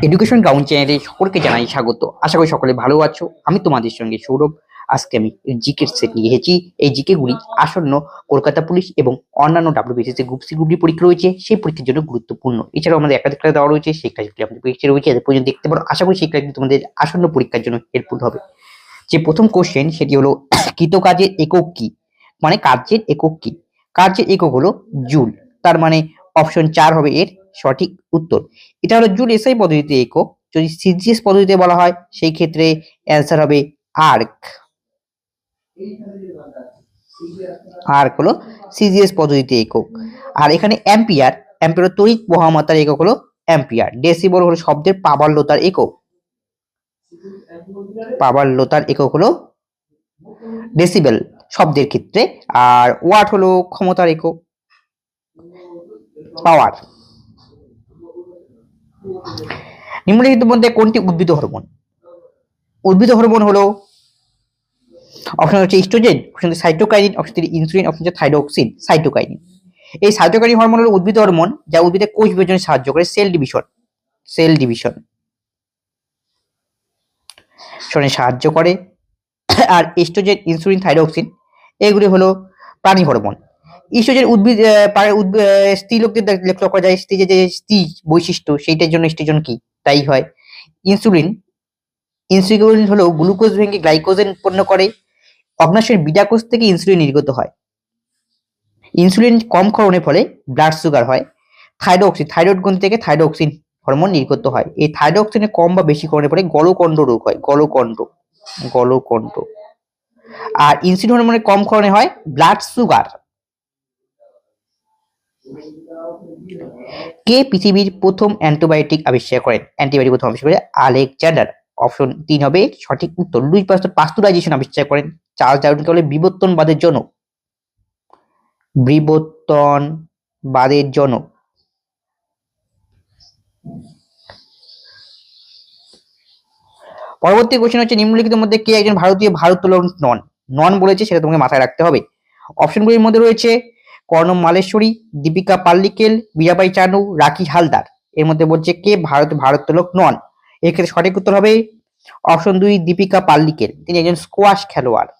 Education ground চ্যানেলে সকলকে জানাই স্বাগত। আশা করি সকলে ভালো আছো। আমি তোমাদের সঙ্গে সৌরভ। আজকে আমি জিকের সেট নিয়ে এসেছি। এই জিকে গুলি আসন্ন কলকাতা পুলিশ এবং অন্যান্য WBCS group C group D পরীক্ষা রয়েছে। সেই পরীক্ষার জন্য গুরুত্বপূর্ণ। এছাড়াও আমাদের একাধিক ক্লাস দেওয়া রয়েছে। সেই ক্লাসগুলি আমাদের পরীক্ষা রয়েছে। এদের পর্যন্ত দেখতে পারো। আশা করি সেই ক্লাসগুলি তোমাদের আসন্ন পরীক্ষার জন্য হেল্পফুল হবে। যে প্রথম কোশ্চেন সেটি হলো, কৃত কাজের একক কি? মানে কার্যের একক কি? কার্যের একক হলো জুল। তার মানে অপশন চার হবে এর। সঠিক উত্তর। এটা হলো জুল এসআই পদ্ধতিতে একক যদি সিজিএস পদ্ধতিতে বলা হয়, সেই ক্ষেত্রে অ্যান্সার হবে আর্ক। আর্ক হলো সিজিএস পদ্ধতিতে একক আর এখানে অ্যাম্পিয়ার অ্যাম্পিয়ার তড়িৎ বহামাত্রার একক হলো অ্যাম্পিয়ার। ডেসিবল হলো শব্দের প্রাবল্যতার একক। প্রাবল্যতার একক হলো ডেসিবেল শব্দের ক্ষেত্রে। আর ওয়াট হলো ক্ষমতার একক। পাওয়ার। নিম্নলিখিত মধ্যে কোনটি উদ্ভিদ হরমোন? উদ্ভিদ হরমোন হলো অপশন হচ্ছে oestrogen option cytokinin option three insulin option হচ্ছে থাইরোক্সিন সাইটোকাইনিন এই সাইটোকাইনিন হরমোন হলো উদ্ভিদ হরমোন যা উদ্ভিদের কোষ বিভাজনে সাহায্য করে সেল ডিভিশন সেল ডিভিশন শোনে সাহায্য করে। আর ইস্ট্রোজেন ইনসুলিন থাইরোক্সিন এগুলি হলো প্রাণী হরমোন। ইস্ট্রোজেন উদ্ভিদ আহ, প্রায় স্ত্রী লোকদের লক্ষ্য করা যায় স্ত্রী যে স্ত্রী বৈশিষ্ট্য সেইটার জন্য ইস্ট্রোজেন কি? তাই হয়। ইনসুলিন ইনসুলিন হলো গ্লুকোজ ভেঙে গ্লাইকোজেন উৎপন্ন করে অগ্নাশয়ের বিটা কোষ থেকে ইনসুলিন নির্গত হয়। ইনসুলিন কম ক্ষরণের ফলে ব্লাড সুগার হয়। থাইরোক্সিন থাইরয়েড গ্রন্থি থেকে থাইরোক্সিন হরমোন নির্গত হয়। এই থাইরোক্সিনের কম বা বেশি ক্ষরণের ফলে গলকণ্ড রোগ হয় গলকণ্ড গলকণ্ড। আর ইনসুলিন হরমোনের কম ক্ষরণে হয় ব্লাড সুগার কে পৃথিবীর প্রথম অ্যান্টিবায়োটিক আবিষ্কার করেন? অ্যান্টিবায়োটিক প্রথম আবিষ্কার করে আলেকজান্ডার। অপশন তিন হবে, সঠিক উত্তর। লুইস পাস্তুর পাস্তুরাইজেশন আবিষ্কার করেন। চার্লস ডারউইনকে বলে বিবর্তনবাদের জনক। বিবর্তনবাদের জনক। পরবর্তী কোশ্চেন হচ্ছে, নিম্নলিখিত মধ্যে কে একজন ভারতীয় ভারোত্তোলন নন? নন বলেছে, সেটা তোমাকে মাথায় রাখতে হবে। অপশনগুলির মধ্যে রয়েছে কর্ণম মালেশ্বরী, দীপিকা পাল্লিকেল, মীরাবাই চানু রাখি হালদার। এর মধ্যে বলছে কে? ভারত ভারোত্তোলক নন। এক্ষেত্রে সঠিক উত্তর হবে অপশন দুই, দীপিকা পাল্লিকেল। তিনি একজন স্কোয়াশ খেলোয়াড়।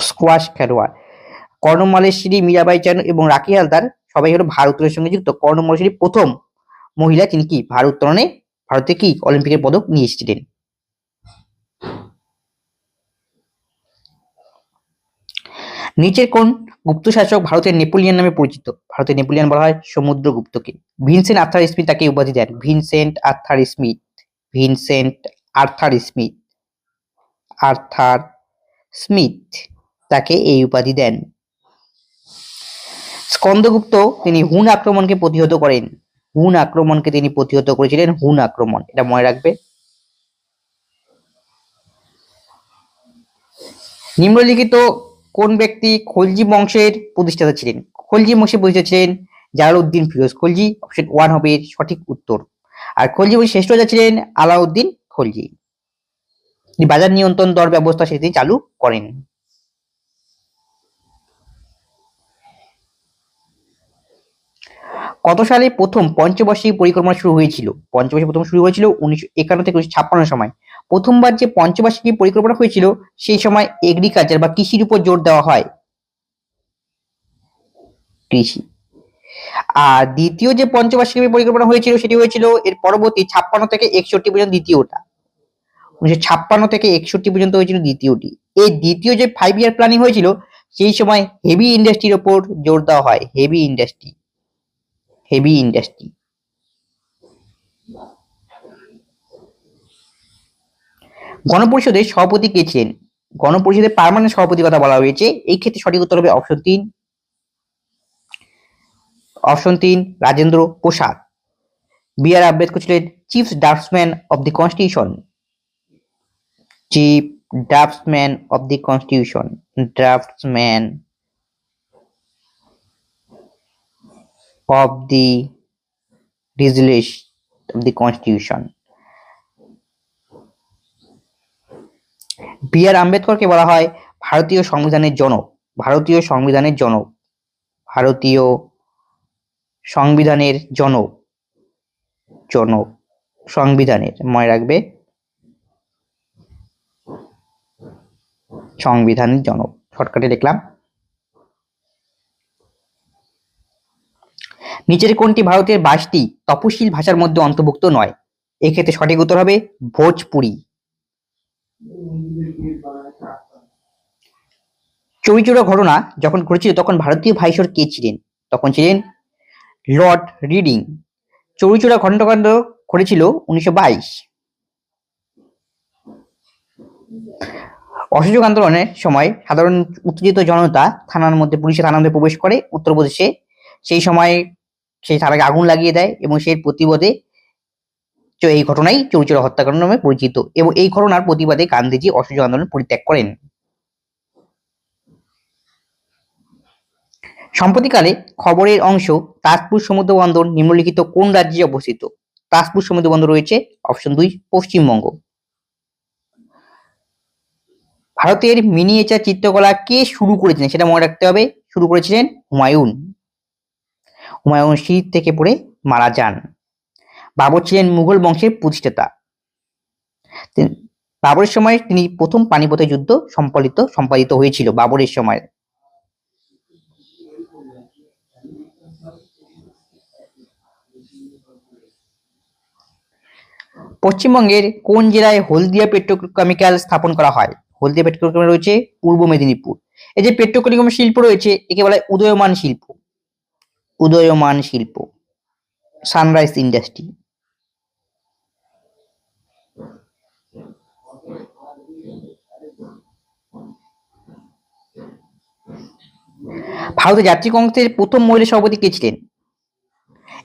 স্কোয়াশ খেলোয়াড়। কর্ণম মালেশ্বরী, মীরাবাই চানু এবং রাখি হালদার সবাই হলো ভারতের সঙ্গে যুক্ত। কর্ণম মালেশ্বরী প্রথম মহিলা তিনি কি? ভারোত্তোলনে ভারতে কি? অলিম্পিকের পদক নিয়ে এসেছিলেন। নিচের কোন গুপ্ত শাসক ভারতের নেপোলিয়ান নামে পরিচিত। ভারতের নেপোলিয়ান বলা হয় সমুদ্রগুপ্তকে। ভিনসেন্ট আর্থার স্মিথ তাকে উপাধি দেন। Vincent Arthur Smith Vincent Arthur Smith Arthur Smith তাকে এই উপাধি দেন। স্কন্দগুপ্ত তিনি হুন আক্রমণকে প্রতিহত করেন। হুন আক্রমণকে তিনি প্রতিহত করেছিলেন। হুন আক্রমণ। এটা মনে রাখবে। নিম্নলিখিত কোন ব্যক্তি খলজি বংশের প্রতিষ্ঠাতা ছিলেন? খলজি বংশের প্রতিষ্ঠাতা ছিলেন জালালউদ্দিন ফিরোজ খলজি অপশন ওয়ান হবে সঠিক উত্তর। আর খলজি বংশের শ্রেষ্ঠ রাজা ছিলেন আলাউদ্দিন খলজি। বাজার নিয়ন্ত্রণ দর ব্যবস্থা সেটি চালু করেন। কত সালে প্রথম পঞ্চবার্ষিক পরিকল্পনা শুরু হয়েছিল? পঞ্চবার্ষিক প্রথম শুরু হয়েছিল উনিশশো একান্ন থেকে উনিশশো ছাপ্পান্ন সময়। প্রথমবার যে পঞ্চবার্ষিকী পরিকল্পনা হয়েছিল, সেই সময় এগ্রিকালচার বা কৃষির উপর জোর দেওয়া হয়। কৃষি। আর দ্বিতীয় যে পঞ্চবার্ষিকী পরিকল্পনা হয়েছিল, সেটি হয়েছিল এর পরবর্তী ছাপ্পান্ন থেকে একষট্টি পর্যন্ত দ্বিতীয়টা। উনিশশো ছাপ্পান্ন থেকে একষট্টি পর্যন্ত হয়েছিল দ্বিতীয়টি। এই দ্বিতীয় যে ফাইভ ইয়ার প্ল্যানিং হয়েছিল, সেই সময় হেভি ইন্ডাস্ট্রির ওপর জোর দেওয়া হয়। হেভি ইন্ডাস্ট্রি হেভি ইন্ডাস্ট্রি গণপরিষদের সভাপতি কে ছিলেন? গণপরিষদের পার্মানেন্ট সভাপতির কথা বলা হয়েছে। এই ক্ষেত্রে সঠিক উত্তর হবে অপশন তিন। অপশন তিন, রাজেন্দ্র প্রসাদ। বি আর আম্বেদকর ছিলেন chief draftsman of the constitution chief draftsman of the constitution draftsman of the resolution of the constitution B R আম্বেদকরকে বলা হয় ভারতীয় সংবিধানের জনক, ভারতীয় সংবিধানের জনক, ভারতীয় সংবিধানের জনক জনক সংবিধানের, মনে রাখবে, সংবিধানের জনক, শর্টকাটে লিখলাম নিচের কোনটি ভারতের বাইশটি তপশিল ভাষার মধ্যে অন্তর্ভুক্ত নয়। এক্ষেত্রে সঠিক উত্তর হবে ভোজপুরি। চৌরিচৌরা ঘটনা যখন ঘটেছিল, তখন ভারতীয় ভাইসর কে ছিলেন? তখন ছিলেন লর্ড রিডিং। চৌরিচৌরা ঘটনাকাণ্ড ঘটেছিল? উনিশশো বাইশ। অসহযোগ আন্দোলনের সময় সাধারণ উত্তেজিত জনতা থানার মধ্যে, পুলিশের থানার মধ্যে প্রবেশ করে উত্তরপ্রদেশে। সেই সময় সেই থানাকে আগুন লাগিয়ে দেয় এবং সেই প্রতিবাদে এই ঘটনাই চৌরিচৌরা হত্যাকাণ্ড নামে পরিচিত এবং এই ঘটনার প্রতিবাদে গান্ধীজি অসহযোগ আন্দোলন পরিত্যাগ করেন। সম্প্রতিকালে খবরের অংশ তাজপুর সমুদ্র বন্দর নিম্নলিখিত কোন রাজ্যে অবস্থিত? তাজপুর সমুদ্র বন্দর রয়েছে অপশন দুই, পশ্চিমবঙ্গ। ভারতের মিনিয়েচার চিত্রকলা কে শুরু করেছিলেন? সেটা মনে রাখতে হবে। শুরু করেছিলেন হুমায়ুন। হুমায়ুন শীত থেকে পড়ে মারা যান। বাবর ছিলেন মুঘল বংশের প্রতিষ্ঠাতা। বাবরের সময় তিনি প্রথম পানিপথের যুদ্ধ সম্পাদিত সম্পাদিত হয়েছিল বাবরের সময়। পশ্চিমবঙ্গের কোন জেলায় হলদিয়া পেট্রোকেমিক্যাল স্থাপন করা হয়? হলদিয়া পেট্রোকেমিক্যাল রয়েছে পূর্ব মেদিনীপুর। এই যে পেট্রোকেমিক্যাল শিল্প রয়েছে, একে বলা হয় উদয়মান শিল্প। উদয়মান শিল্প। Sunrise industry. ভারতের জাতীয় কংগ্রেসের প্রথম মহিলা সভাপতি কে ছিলেন?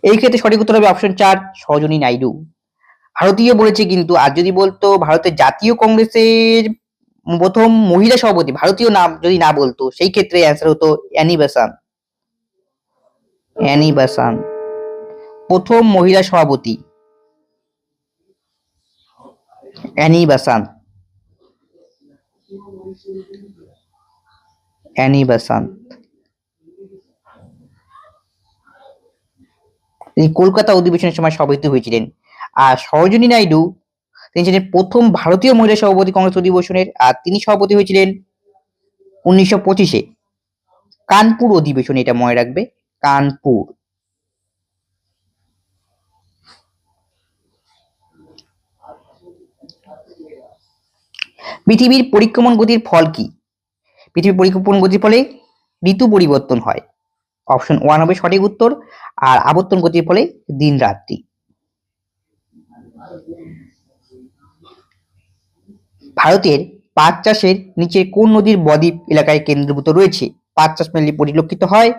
এই ক্ষেত্রে সঠিক উত্তর হবে অপশন চার, সরোজিনী নাইডু। ভারতীয় বলেছে কিন্তু, আর যদি বলতো ভারতের জাতীয় কংগ্রেসের প্রথম মহিলা সভাপতি, ভারতীয় নাম যদি না বলতো, সেই ক্ষেত্রে অ্যান্সার হতো অ্যানি বেসান। অ্যানি প্রথম মহিলা সভাপতি। অ্যানি বেসান। অ্যানি তিনি কলকাতা অধিবেশনের সময় সভাপতি হয়েছিলেন। আর সরোজিনী নাইডু, তিনি ছিলেন প্রথম ভারতীয় মহিলা সভাপতি কংগ্রেস অধিবেশনের, আর তিনি সভাপতি হয়েছিলেন উনিশশো পঁচিশে। কানপুর অধিবেশনে এটা মনে রাখবে, কানপুর। পৃথিবীর পরিক্রমণ গতির ফল কি? পৃথিবীর পরিক্রমণ গতির ফলে ঋতু পরিবর্তন হয়। অপশন ওয়ান হবে সঠিক উত্তর, আর আবর্তন গতির ফলে দিন রাত্রি। ভারতের পাট চাষের নিচে কোন নদীর বদ্বীপ এলাকায় কেন্দ্রীভূত রয়েছে? পাট চাষ মেনলি পরিলক্ষিত হয়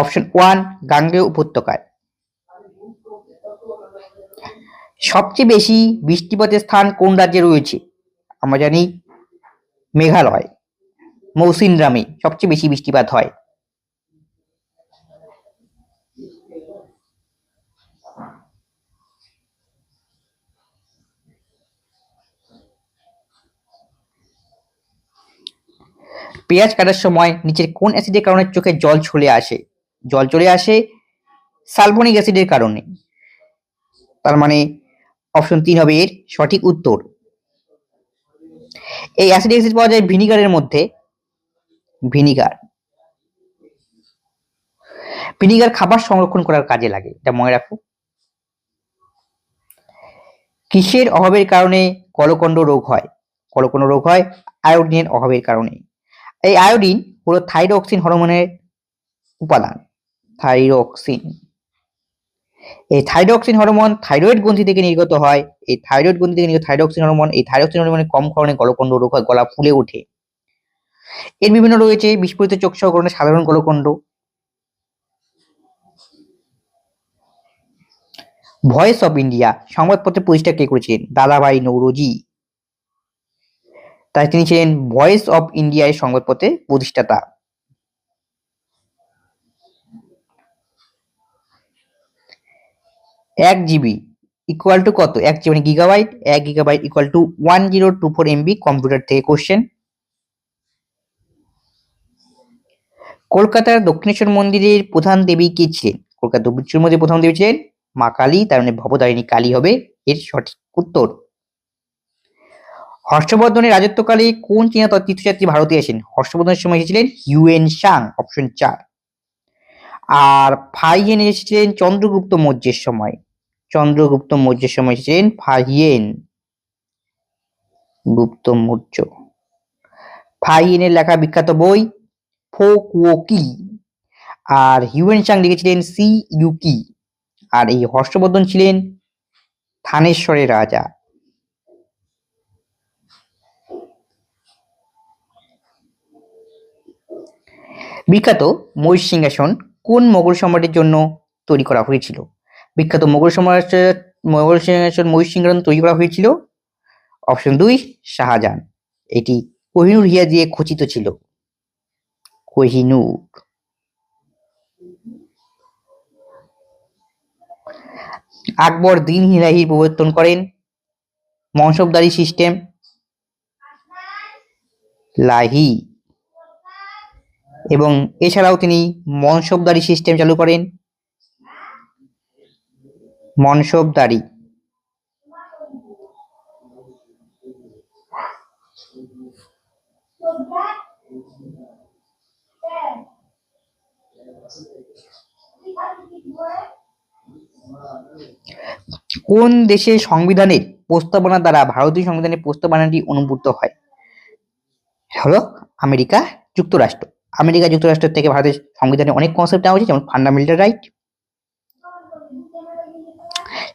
অপশন ওয়ান, গাঙ্গেয় উপত্যকায়। সবচেয়ে বেশি বৃষ্টিপাতের স্থান কোন রাজ্যে রয়েছে? আমরা জানি মেঘালয়। মৌসিনরামে সবচেয়ে বেশি বৃষ্টিপাত হয়। পেঁয়াজ কাটার সময় নিচের কোন অ্যাসিডের কারণে চোখে জল চলে আসে? জল চলে আসে সালফোনিক অ্যাসিডের কারণে। তার মানে অপশন তিন হবে এর সঠিক উত্তর। এই অ্যাসিড অ্যাসিড পাওয়া যায় ভিনিগারের মধ্যে। ভিনিগার। ভিনিগার খাবার সংরক্ষণ করার কাজে লাগে, এটা মনে রাখো। কিসের অভাবের কারণে কলকণ্ড রোগ হয়? কলকণ্ড রোগ হয় আয়োডিনের অভাবের কারণে। এই আয়োডিন হলো থাইরক্সিন হরমোনের উপাদান, থাইরক্সিন। এই থাইরক্সিন হরমোন থাইরয়েড গ্রন্থি থেকে নির্গত হয়। এই থাইরয়েড গ্রন্থি থেকে নির্গত থাইরক্সিন হরমোন, এই থাইরক্সিন হরমোনের কম কারণে গলকণ্ড রোগ হয়, গলা ফুলে ওঠে। এর বিভিন্ন রয়েছে, বিস্ফোরিত চোখ সহ কারণে সাধারণ গলকণ্ড। ভয়েস অফ ইন্ডিয়া সংবাদপত্রের প্রতিষ্ঠা কে করেছিলেন? দাদাভাই নৌরোজি। তাই তিনি ছিলেন ভয়েস অফ ইন্ডিয়া এর সংবাদপত্রের প্রতিষ্ঠাতা। এক জিবি ইকুয়াল টু কত? এক জিবি মানে গিগাবাইট এক gigabyte equal to one zero two four MB computer থেকে কোশ্চেন কলকাতার দক্ষিণেশ্বর মন্দিরের প্রধান দেবী কে ছিলেন? কলকাতা বৃক্ষের মধ্যে প্রধান দেবী ছিলেন মা কালী, তার মানে ভবদারিণী কালী হবে, এর সঠিক উত্তর। হর্ষবর্ধনের রাজত্বকালে কোন চীনা তীর্থযাত্রী ভারতে আসেন? হর্ষবর্ধনের সময় এসেছিলেন হিউয়েন সাং অপশন চার। আর ফাইয়েন এসেছিলেন চন্দ্রগুপ্ত মৌর্যের সময়। চন্দ্রগুপ্ত মৌর্যের সময় এসেছিলেন ফাইয়েন। গুপ্ত মৌর্য। ফাইয়েনের লেখা বিখ্যাত বই ফোকুওকি আর হিউয়েন সাং লিখেছিলেন সি ইউকি আর এই হর্ষবর্ধন ছিলেন থানেশ্বরের রাজা। বিখ্যাত মহিষ সিংহাসন কোন মোগল সম্রাটের জন্য তৈরি করা হয়েছিল? বিখ্যাত মোগল সম্রাট, মোগল সিংহাসন মহিষ সিংহাসন তৈরি করা হয়েছিল? অপশন দুই, শাহজাহান। এটি কোহিনুর হিয়া দিয়ে খচিত ছিল। কোহিনুর আকবর দিন হিলাহি প্রবর্তন করেন। মনসবদারি সিস্টেম। লাহি। এবং এছাড়াও তিনি মনসবদারি সিস্টেম চালু করেন। মনসবদারি কোন দেশের সংবিধানের প্রস্তাবনা দ্বারা, ভারতীয় সংবিধানের প্রস্তাবনাটি অনুভূত হয়? হলো আমেরিকা যুক্তরাষ্ট্র। আমেরিকা যুক্তরাষ্ট্র থেকে ভারতের সংবিধানে অনেক কনসেপ্ট নেওয়া হয়েছে, যেমন ফান্ডামেন্টাল রাইট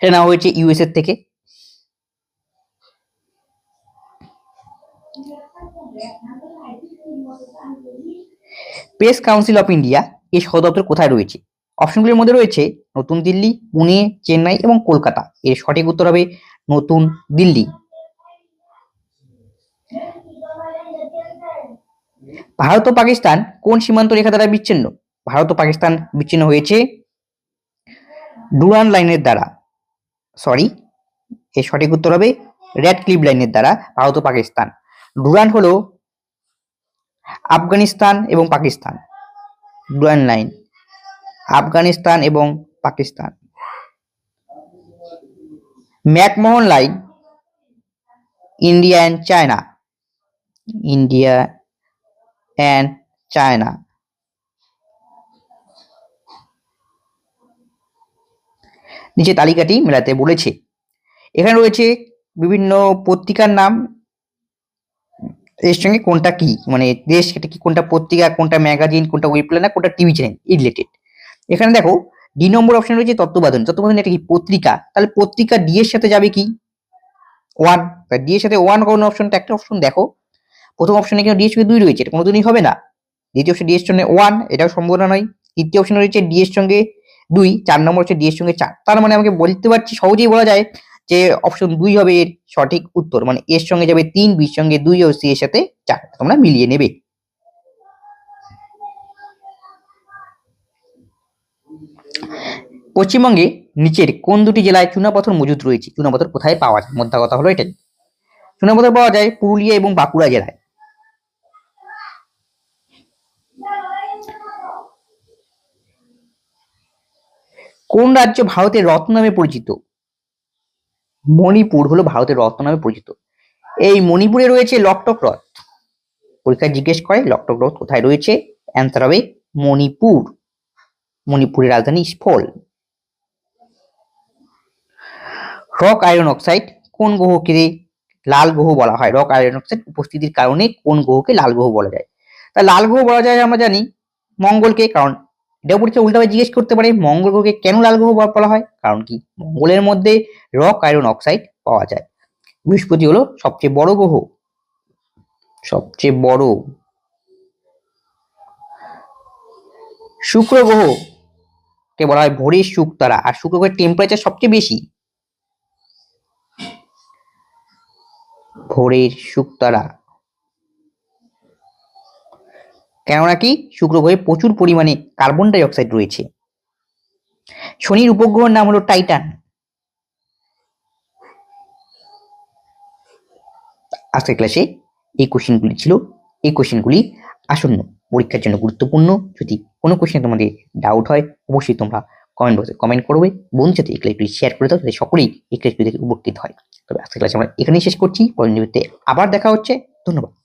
এটা নেওয়া হয়েছে ইউএস এর থেকে। প্রেস কাউন্সিল অফ ইন্ডিয়া এর সদর দপ্তর কোথায় রয়েছে? অপশনগুলির মধ্যে রয়েছে নতুন দিল্লি, পুনে, চেন্নাই এবং কলকাতা। এর সঠিক উত্তর হবে নতুন দিল্লি। ভারত ও পাকিস্তান কোন সীমান্ত রেখা দ্বারা বিচ্ছিন্ন? ভারত ও পাকিস্তান বিচ্ছিন্ন হয়েছে ডুরান লাইনের দ্বারা। সরি এর সঠিক উত্তর হবে রেড ক্লিপ লাইনের দ্বারা ভারত ও পাকিস্তান। ডুরান হলো আফগানিস্তান এবং পাকিস্তান। Durand line. আফগানিস্তান এবং Pakistan. McMahon line India and China. India and China. নিচে তালিকাটি মেলাতে বলেছে। এখানে রয়েছে বিভিন্ন পত্রিকার নাম। এর সঙ্গে কোনটা কি? মানে দেশ, এটা কি কোনটা পত্রিকা, কোনটা ম্যাগাজিন, কোনটা ওয়েব কোনটা টিভি চ্যানেল, এই রিলেটেড এখানে দেখো ডি নম্বর অপশন রয়েছে তত্ত্ববাদন তত্ত্ববাদন এটা কি? পত্রিকা। তাহলে পত্রিকা ডি এর সাথে যাবে কি? ওয়ান ডি এর সাথে ওয়ান কোন অপশনটা একটা অপশন দেখো। প্রথম অপশনে কিন্তু ডি এর সঙ্গে দুই রয়েছে। এটা কোনোদিনই হবে না। দ্বিতীয় অপশন ডি এর সঙ্গে ওয়ান এটাও সম্ভাবনা নয়। তৃতীয় অপশন রয়েছে ডি এর সঙ্গে দুই, চার নম্বর হচ্ছে ডি এর সঙ্গে চার। তার মানে আমাকে বলতে পারছি, সহজেই বলা যায় যে অপশন দুই হবে এর সঠিক উত্তর। মানে এর সঙ্গে যাবে তিন বির সঙ্গে দুই ও সি এর সাথে চার। তোমরা মিলিয়ে নেবে। পশ্চিমবঙ্গে নিচের কোন দুটি জেলায় চুনাপাথর মজুদ রয়েছে? চুনাপাথর কোথায় পাওয়া যায়? মোদ্দা কথা হলো এটাই। চুনাপাথর পাওয়া যায় পুরুলিয়া এবং বাঁকুড়া জেলায়। কোন রাজ্য ভারতের রত্ন নামে পরিচিত? মণিপুর হলো ভারতের রত্ন নামে পরিচিত। এই মণিপুরে রয়েছে লকটক হ্রদ পরীক্ষায় জিজ্ঞেস করে, লকটক হ্রদ কোথায় রয়েছে? অ্যান্সার হবে মণিপুর। মণিপুরের রাজধানী স্ফল রক আয়রন অক্সাইড কোন গ্রহকে লাল গ্রহ বলা হয়? রক আয়রন অক্সাইড উপস্থিতির কারণে কোন গ্রহকে লাল গ্রহ বলা যায়? তা লাল গ্রহ বলা যায় আমরা জানি মঙ্গলকে, কারণ এটাও পরীক্ষা উল্টাভাবে জিজ্ঞেস করতে পারে, মঙ্গল গ্রহকে কেন লাল গ্রহ বলা- হয়? কারণ কি মঙ্গলের মধ্যে রক আয়রন অক্সাইড পাওয়া যায়। বৃহস্পতি হলো সবচেয়ে বড় গ্রহ। সবচেয়ে বড়। শুক্র গ্রহ কে বলা হয় ভোরের শুক তারা আর শুক্র গ্রহের টেম্পারেচার সবচেয়ে বেশি। ভোরের শুকতারা। কেননা কি? শুক্র গ্রহে প্রচুর পরিমাণে কার্বন ডাই অক্সাইড রয়েছে। শনির উপগ্রহের নাম হলো টাইটান আজকের ক্লাসে এই কোশ্চেনগুলি ছিল। এই কোশ্চেনগুলি আসন্ন পরীক্ষার জন্য গুরুত্বপূর্ণ। যদি কোনো কোশ্চেনে তোমাদের ডাউট হয়, অবশ্যই তোমরা কমেন্ট বক্সে কমেন্ট করবে। বন্ধু সাথে এই ক্লিপটি শেয়ার করে দাও যাতে সকলেই এই ক্লিপটি দেখে উপকৃত হয়। তবে আজকের ক্লাস আমরা এখানেই শেষ করছি। পরের ভিডিওতে আবার দেখা হচ্ছে। ধন্যবাদ।